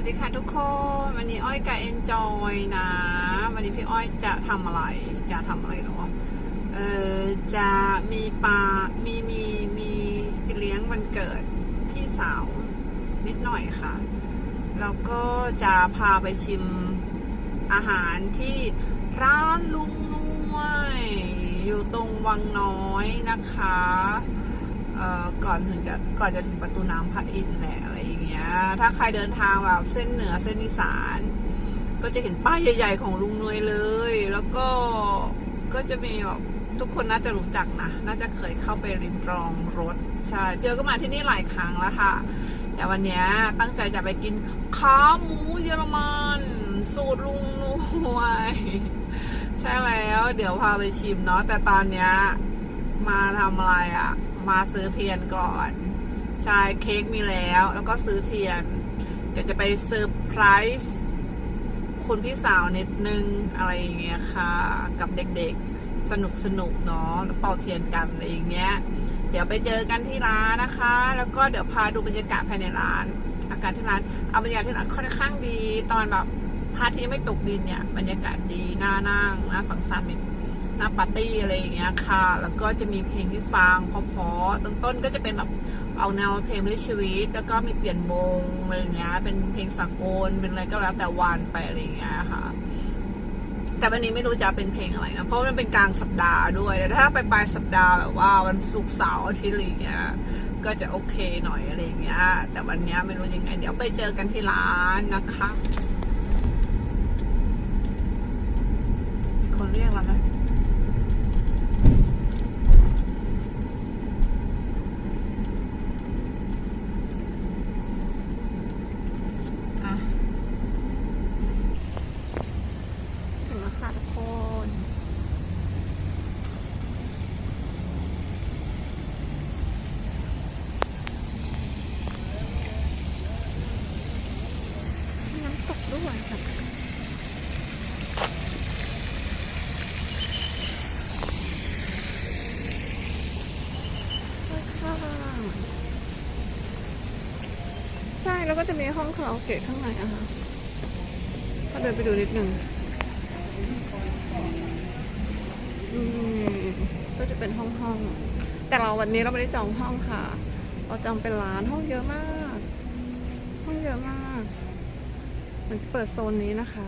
วัสดีค่ะทุกคน วันนี้อ้อยกับเอนจอยนะ วันนี้พี่อ้อยจะทำอะไร จะทำอะไรหรอ เออจะมีปลา มีมีมีเลี้ยงวันเกิดพี่สาวนิดหน่อยค่ะ แล้วก็จะพาไปชิมอาหารที่ร้านลุงนุ้ยอยู่ตรงวังน้อยนะคะ ก่อนถึงจะก่อนจะถึงประตูน้ำพระอินทร์แหละอะไรอย่างเงี้ย ถ้าใครเดินทางแบบเส้นเหนือเส้นอีสาน ก็จะเห็นป้ายใหญ่ ๆ ของลุงนวยเลย แล้วก็ก็จะมีแบบทุกคนน่าจะรู้จักนะ น่าจะเคยเข้าไปริมรองรถ ใช่เจอก็มาที่นี่หลายครั้งแล้วค่ะ แต่วันเนี้ยตั้งใจจะไปกินขาหมูเยอรมันสูตรลุงนวยใช่แล้ว เดี๋ยวพาไปชิมเนาะแต่ตอนเนี้ยมาทำอะไรอะ่ะ มาซื้อเทียนก่อนใช่เค้กมีแล้ว แล้วก็ซื้อเทียน เดี๋ยวจะไปเซอร์ไพรส์คุณพี่สาวนิดนึงอะไรอย่างเงี้ยค่ะ กับเด็กๆ สนุกสนุกเนาะแล้วเป่าเทียนกันอะไรอย่างเงี้ย เดี๋ยวไปเจอกันที่ร้านนะคะ แล้วก็เดี๋ยวพาดูบรรยากาศภายในร้าน อากาศที่ร้านเอาบรรยากาศที่ร้านค่อนข้างดี ตอนแบบพระอาทิตย์ไม่ตกดินเนี่ย บรรยากาศดีน่านั่งน่าสังสรรค์ หน่าปาร์ตี้อะไรอย่างเงี้ยค่ะ แล้วก็จะมีเพลงที่ฟังเพราะๆต้นๆก็จะเป็นแบบเอาแนวเพลงเรื่อชีวิต แล้วก็มีเปลี่ยนวงอะไรอย่างเงี้ย เป็นเพลงสากล เป็นอะไรก็แล้วแต่วันไปอะไรอย่างเงี้ยค่ะ แต่วันนี้ไม่รู้จะเป็นเพลงอะไรนะ เพราะมันเป็นกลางสัปดาห์ด้วย แต่ถ้าไปปลายสัปดาห์แบบว่าวันศุกร์เสาร์อาทิตย์อะไรอย่างเงี้ย ก็จะโอเคหน่อยอะไรอย่างเงี้ย แต่วันนี้ไม่รู้ยังไง เดี๋ยวไปเจอกันที่ร้านนะคะ มีคนเรียกเราไหมอะถึงแล้วค่ะทุกคน มีน้ำตกด้วยค่ะข้างใช่ แล้วก็จะมีห้องคาราโอเกะข้างในอะค่ะก็เดินไปดูนิดหนึ่งอืมก็จะเป็นห้องห้องๆแต่เราวันนี้เราไม่ได้จองห้องค่ะ เราจองเป็นร้านห้องเยอะมาก ห้องเยอะมากมันจะเปิดโซนนี้นะคะ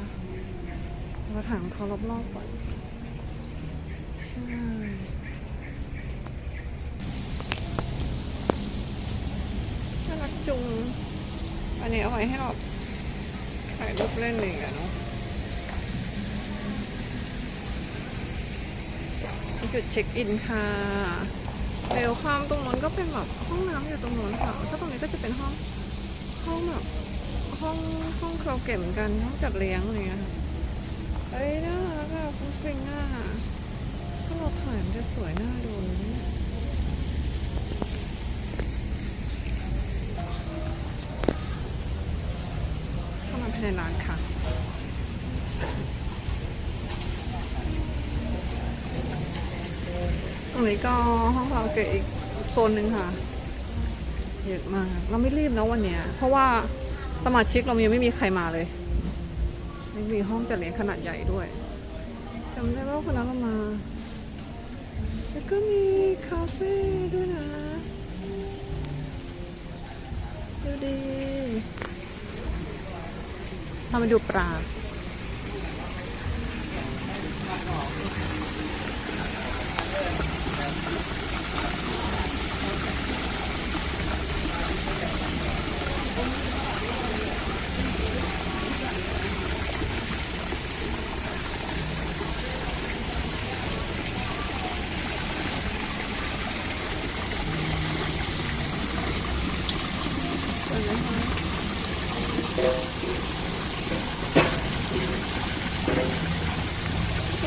เราถามเขารอบๆก่อนใช่น่ารักจุง อันนี้เอาไว้ให้เราถ่ายรูปเล่นเองอะเนาะจุดเช็คอินค่ะเวลคัมตรงนู้นก็เป็นแบบห้องน้ำอยู่ตรงนู้นค่ะถ้าตรงนี้ก็จะเป็นห้องห้องแบบห้องห้องคราเกะเหมือนกันห้องจัดเลี้ยงอะไรเงี้ยค่ะเอ้ยน่ารักอะฟุ้งฟิ้งอะถ้าเราถ่ายมันจะสวยน่าดูเลย ในร้านค่ะ ตรงนี้ก็ห้องคาราเกะอีกโซนหนึ่งค่ะ เยอะมาก เราไม่รีบนะวันเนี้ย เพราะว่าสมาชิกเรายังไม่มีใครมาเลยไม่มีห้องจัดเลี้ยงขนาดใหญ่ด้วยจำได้ว่าคนนั้นเรามา แล้วก็มีคาเฟ่ด้วยนะดูดี เรามาดูปลาอ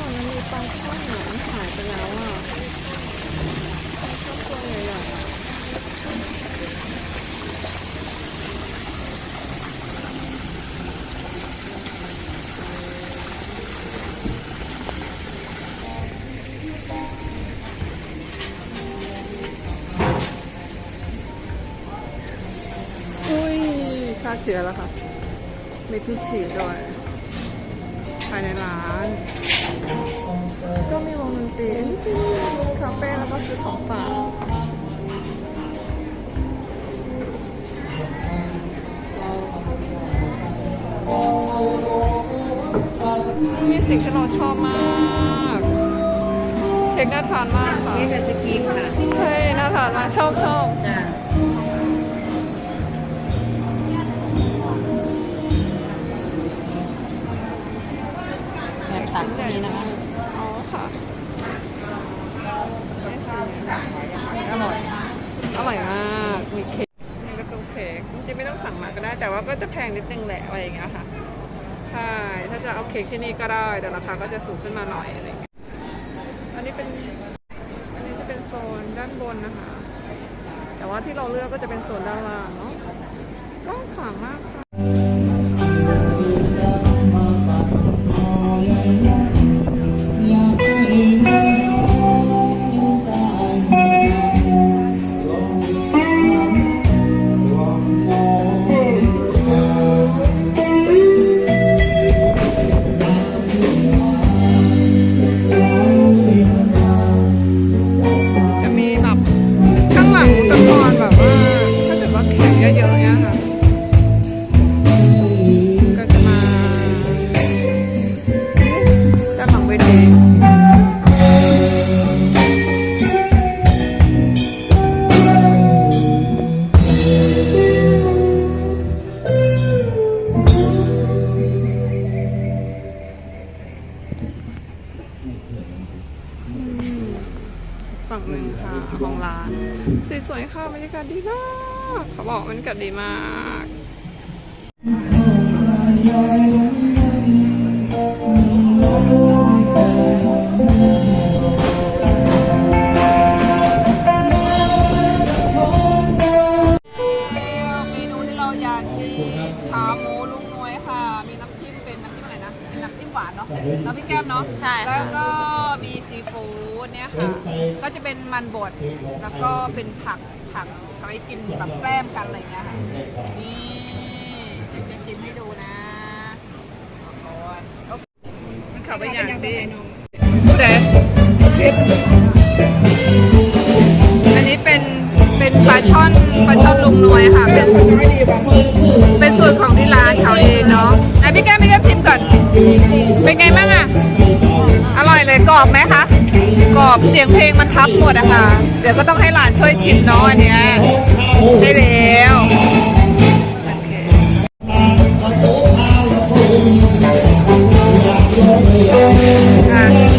อนมันมีปลาช่อนหนอนหายไปแล้วอะปลาช่อนตัวใหญ่ๆอะอุ้ยฆ่าเชื้อแล้วค่ะ มีที่ฉีดด้วยภายในร้าน ก็มีวงดนตรีคาเฟ่แล้วก็ซื้อของฝากมีสิ่งที่เราชอบมากเค้กน่าทานมากค่ะนี่คือสกีค่ะเฮ้ยน่าทานมากชอบชอบแบบตัดนี้นะคะ อ๋อค่ะอร่อย อร่อยมากมีเค้กมีกระตุ้งเค้กจริงๆไม่ต้องสั่งมาก็ได้แต่ว่าก็จะแพงนิดนึงแหละอะไรอย่างเงี้ยค่ะใช่ถ้าจะเอาเค้กที่นี่ก็ได้แต่ราคาก็จะสูงขึ้นมาหน่อยอะไรอย่างเงี้ยอันนี้เป็นอันนี้จะเป็นโซนด้านบนนะคะ แต่ว่าที่เราเลือกก็จะเป็นโซนด้านล่างเนาะกว้างขวางมากค่ะ ฝั่งหนึ่งค่ะของร้านสวยๆค่ะบรรยากาศดีมากเขาบอกบรรยากาศดีมาก นะเป็นน้ำจิ้มหวานเนาะแล้วพี่แก้มเนาะใช่แล้วก็มีซีฟู้ดเนี่ยค่ะ ก็จะเป็นมันบดแล้วก็เป็นผักผักเอาไว้กินแบบแกล้มกันอะไรเงี้ยค่ะนี่เดี๋ยวจะชิมให้ดูนะมันขับไปอย่างดีผู้ใดอันนี้เป็นเป็นปลาช่อนปลาช่อนลุงน้อยค่ะเป็น เป็นสูตรของที่ร้าน เสียงเพลงมันทับหมดอะค่ะ เดี๋ยวก็ต้องให้หลานช่วยชิมเนาะอันเนี้ยใช่แล้ว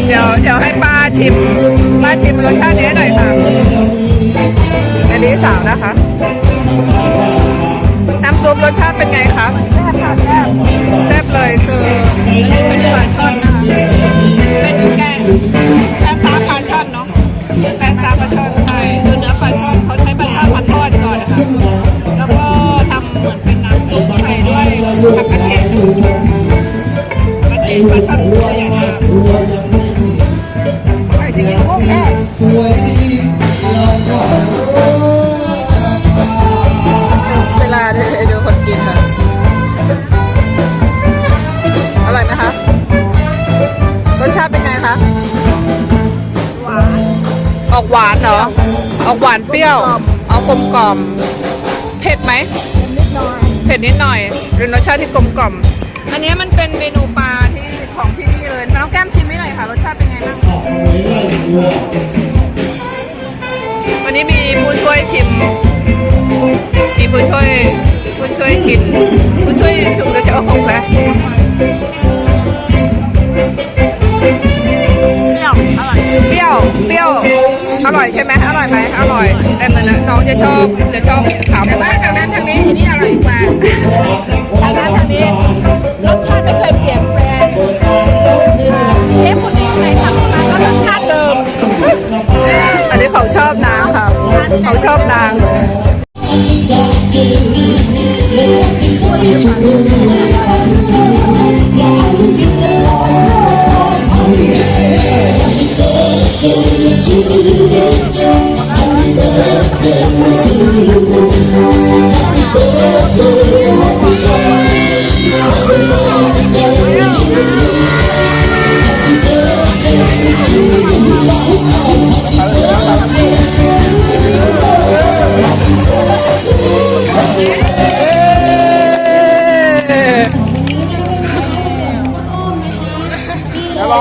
เดี๋ยวเดี๋ยวให้ป้าชิมป้าชิมรสชาตินี้หน่อยค่ะอันนี้สาวนะคะน้ำซุปรสชาติเป็นไงคะแซ่บค่ะแซ่บแซ่บเลยคือเป็นปลาช่อนนะคะเป็นแกงแซ่บปลาช่อน ลาช่อนใช่คือเนื้อปลาช่อนเขาใช้ปลาช่อนมาทอดก่อนนะคะแล้วก็ทำเหมือนเป็นน้ำซุปใส่ด้วยผักกระเฉดกระเฉดปลาช่อนตัวใหญ่มากไอ้สิ่งที่พวกแกเวลาได้ดูคนกินค่ะอร่อยไหมคะรสชาติเป็นไงคะ ออกหวานเหรอ ออกหวานเปรี้ยว เอากลมกล่อม เผ็ดไหมเผ็ดนิดหน่อยเป็นรสชาติที่กลมกล่อม อันนี้มันเป็นเมนูปลาที่ของที่นี่เลยน้องแก้มชิมให้หน่อยค่ะ รสชาติเป็นไงบ้าง วันนี้มีผู้ช่วยชิม มีผู้ช่วย ผู้ช่วยกิน ผู้ช่วยถึงเราจะเอาหกแล้ว อร่อยใช่ไหมอร่อยไหมอร่อย แต่เหมือนน้องจะชอบจะชอบขาหมูแต่ทางนั้นทางนี้ทีนี้อร่อยกว่าทางนั้นทางนี้รสชาติไม่เคยเปลี่ยนแปลง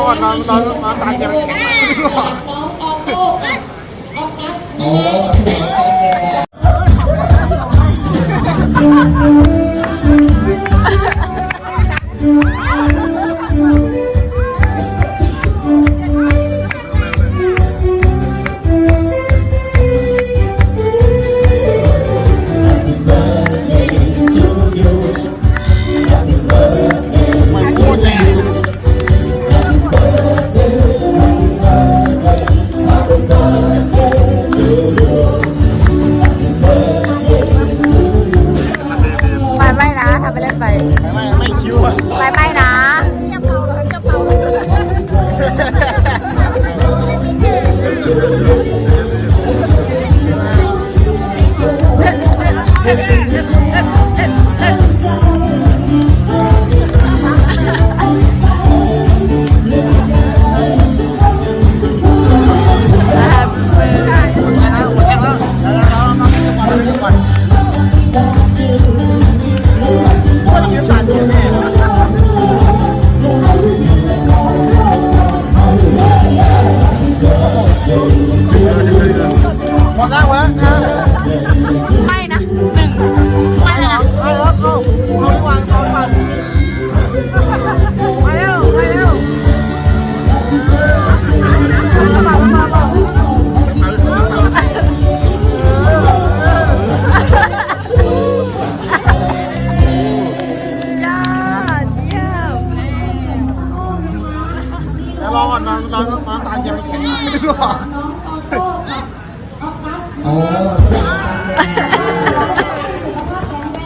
ก่อนมาตอนมาตายจะแข็งน้องออโต้โห